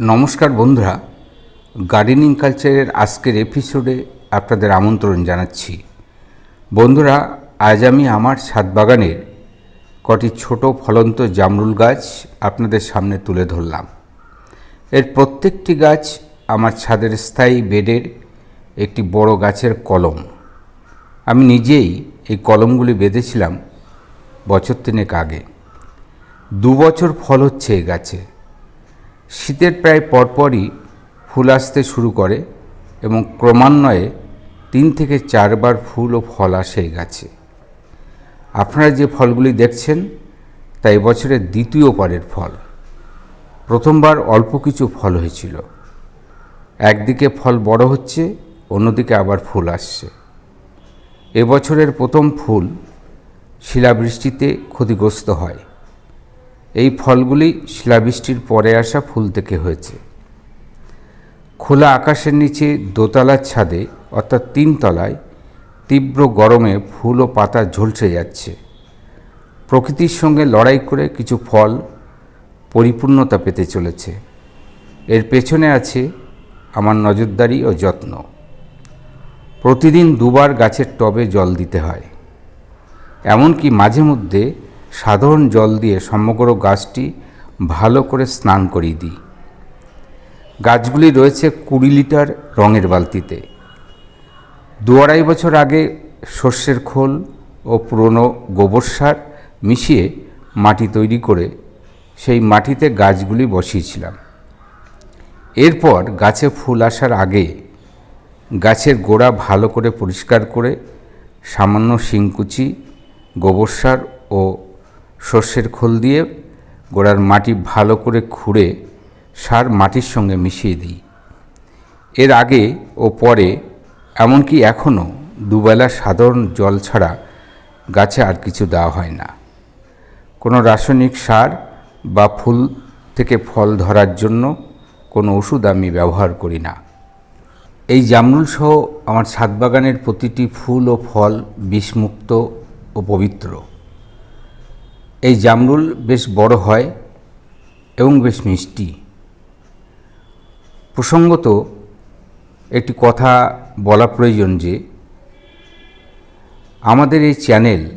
নমস্কার বন্ধুরা গার্ডেনিং কালচারের আজকের এপিসোডে আপনাদের আমন্ত্রণ জানাচ্ছি। বন্ধুরা, আজ আমি আমার ছাদ বাগানের কটি ছোট ফলন্ত জামরুল গাছ আপনাদের সামনে তুলে ধরলাম। এর প্রত্যেকটি গাছ আমার ছাদের স্থায়ী বেডের একটি বড় গাছের কলম। আমি নিজেই এই কলমগুলি বেঁধেছিলাম বছর তিনেক আগে। দু বছর ফল হচ্ছে এই গাছে। শীতের প্রায় পরপরই ফুল আসতে শুরু করে এবং ক্রমান্বয়ে তিন থেকে চারবার ফুল ও ফল আসে গাছে। আপনারা যে ফলগুলি দেখছেন, তা এবছরের দ্বিতীয় পারের ফল। প্রথমবার অল্প কিছু ফল হয়েছিল। একদিকে ফল বড় হচ্ছে, অন্যদিকে আবার ফুল আসছে। এবছরের প্রথম ফুল শিলাবৃষ্টিতে ক্ষতিগ্রস্ত হয়। এই ফলগুলি শিলাবৃষ্টির পরে আসা ফুল থেকে হয়েছে। খোলা আকাশের নিচে দোতলার ছাদে, অর্থাৎ তিনতলায় তীব্র গরমে ফুল ও পাতা ঝলসে যাচ্ছে। প্রকৃতির সঙ্গে লড়াই করে কিছু ফল পরিপূর্ণতা পেতে চলেছে। এর পেছনে আছে আমার নজরদারি ও যত্ন। প্রতিদিন দুবার গাছের টবে জল দিতে হয়। এমনকি মাঝে মধ্যে সাধারণ জল দিয়ে সমগ্র গাছটি ভালো করে স্নান করিয়ে দিই। গাছগুলি রয়েছে কুড়ি লিটার রঙের বালতিতে। দু আড়াই বছর আগে শস্যের খোল ও পুরনো গোবর সার মিশিয়ে মাটি তৈরি করে সেই মাটিতে গাছগুলি বসিয়েছিলাম। এরপর গাছে ফুল আসার আগে গাছের গোড়া ভালো করে পরিষ্কার করে সামান্য শিংকুচি, গোবর সার ও সর্ষের খোল দিয়ে গোড়ার মাটি ভালো করে খুঁড়ে সার মাটির সঙ্গে মিশিয়ে দিই। এর আগে ও পরে, এমনকি এখনও দুবেলা সাধারণ জল ছাড়া গাছে আর কিছু দেওয়া হয় না। কোনো রাসায়নিক সার বা ফুল থেকে ফল ধরার জন্য কোনো ওষুধ আমি ব্যবহার করি না। এই জামরুল সহ আমার ছাদ বাগানের প্রতিটি ফুল ও ফল বিষমুক্ত ও পবিত্র। এই জামরুল বেশ বড় হয় এবং বেশ মিষ্টি। প্রসঙ্গত, একটি কথা বলা প্রয়োজন যে, আমাদের এই চ্যানেল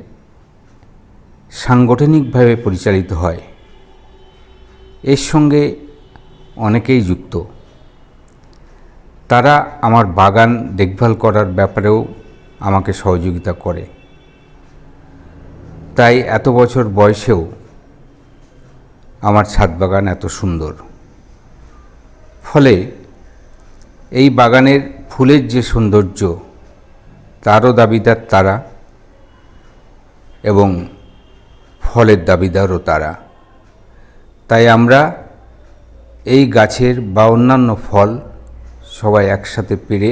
সাংগঠনিকভাবে পরিচালিত হয়। এর সঙ্গে অনেকেই যুক্ত। তারা আমার বাগান দেখভাল করার ব্যাপারেও আমাকে সহযোগিতা করে। তাই এত বছর বয়সেও আমার ছাদ বাগান এত সুন্দর। ফলে এই বাগানের ফুলের যে সৌন্দর্য, তারও দাবিদার তারা এবং ফলের দাবিদারও তারা। তাই আমরা এই গাছের বা অন্যান্য ফল সবাই একসাথে পেরে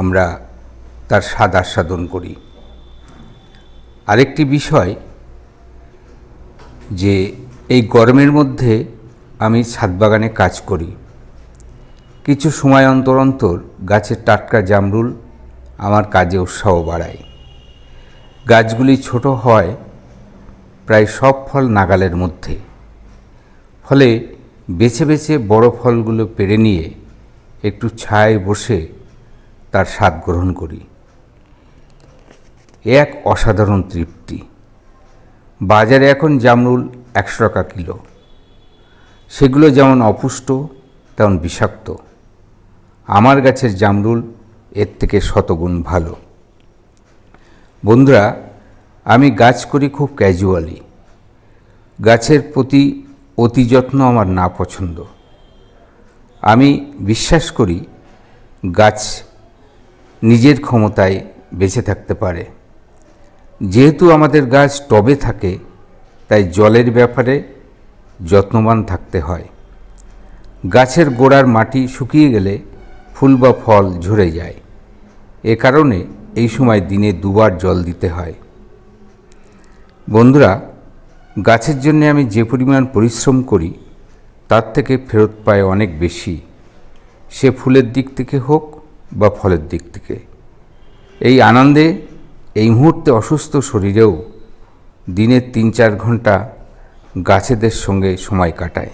আমরা তার স্বাদ আস্বাদন করি। আরেকটি বিষয় যে এই গরমের মধ্যে আমি ছাদ বাগানে কাজ করি। কিছু সময় অন্তর অন্তর গাছের টাটকা জামরুল আমার কাজে উৎসাহ বাড়ায়। গাছগুলি ছোট হয়, প্রায় সব ফল নাগালের মধ্যে। ফলে বেছে বেছে বড় ফলগুলো পেরে নিয়ে একটু ছায় বসে তার স্বাদ গ্রহণ করি। এক অসাধারণ তৃপ্তি। বাজারে এখন জামরুল একশো টাকা কিলো। সেগুলো যেমন অপুষ্ট, তেমন বিষাক্ত। আমার গাছের জামরুল এর থেকে শতগুণ ভালো। বন্ধুরা, আমি গাছ করি খুব ক্যাজুয়ালি গাছের প্রতি অতি যত্ন আমার না পছন্দ। আমি বিশ্বাস করি গাছ নিজের ক্ষমতায় বেঁচে থাকতে পারে। যেহেতু আমাদের গাছ টবে থাকে, তাই জলের ব্যাপারে যত্নবান থাকতে হয়। গাছের গোড়ার মাটি শুকিয়ে গেলে ফুল বা ফল ঝরে যায়। এ কারণে এই সময় দিনে দুবার জল দিতে হয়। বন্ধুরা, গাছের জন্য আমি যে পরিমাণ পরিশ্রম করি, তার থেকে ফেরত পায় অনেক বেশি। সে ফুলের দিক থেকে হোক বা ফলের দিক থেকে। এই আনন্দে এই মুহূর্তে অসুস্থ শরীরেও দিনের তিন চার ঘণ্টা গাছেদের সঙ্গে সময় কাটায়।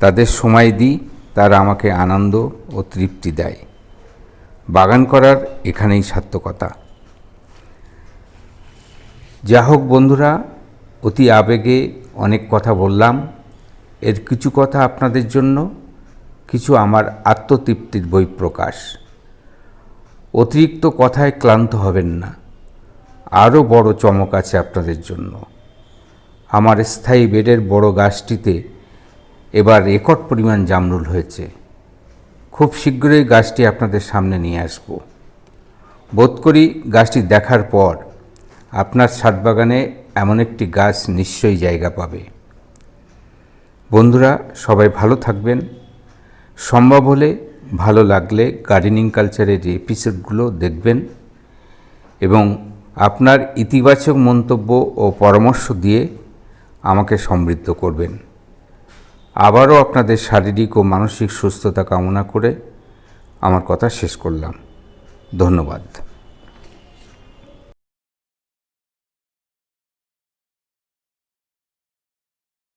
তাদের সময় দিই, তারা আমাকে আনন্দ ও তৃপ্তি দেয়। বাগান করার এখানেই সার্থকতা। যা হোক বন্ধুরা, অতি আবেগে অনেক কথা বললাম। এর কিছু কথা আপনাদের জন্য, কিছু আমার আত্মতৃপ্তির বহিঃপ্রকাশ। অতিরিক্ত কথায় ক্লান্ত হবেন না। আরও বড় চমক আছে আপনাদের জন্য। আমার স্থায়ী বেডের বড় গাছটিতে এবার রেকর্ড পরিমাণ জামরুল হয়েছে। খুব শীঘ্রই গাছটি আপনাদের সামনে নিয়ে আসব। বোধ করি গাছটি দেখার পর আপনার ছাদ বাগানে এমন একটি গাছ নিশ্চয়ই জায়গা পাবে। বন্ধুরা, সবাই ভালো থাকবেন। সম্ভব হলে ভালো লাগলে গার্ডেনিং কালচারের এপিসোডগুলো দেখবেন এবং আপনার ইতিবাচক মন্তব্য ও পরামর্শ দিয়ে আমাকে সমৃদ্ধ করবেন। আবারও আপনাদের শারীরিক ও মানসিক সুস্থতা কামনা করে আমার কথা শেষ করলাম। ধন্যবাদ।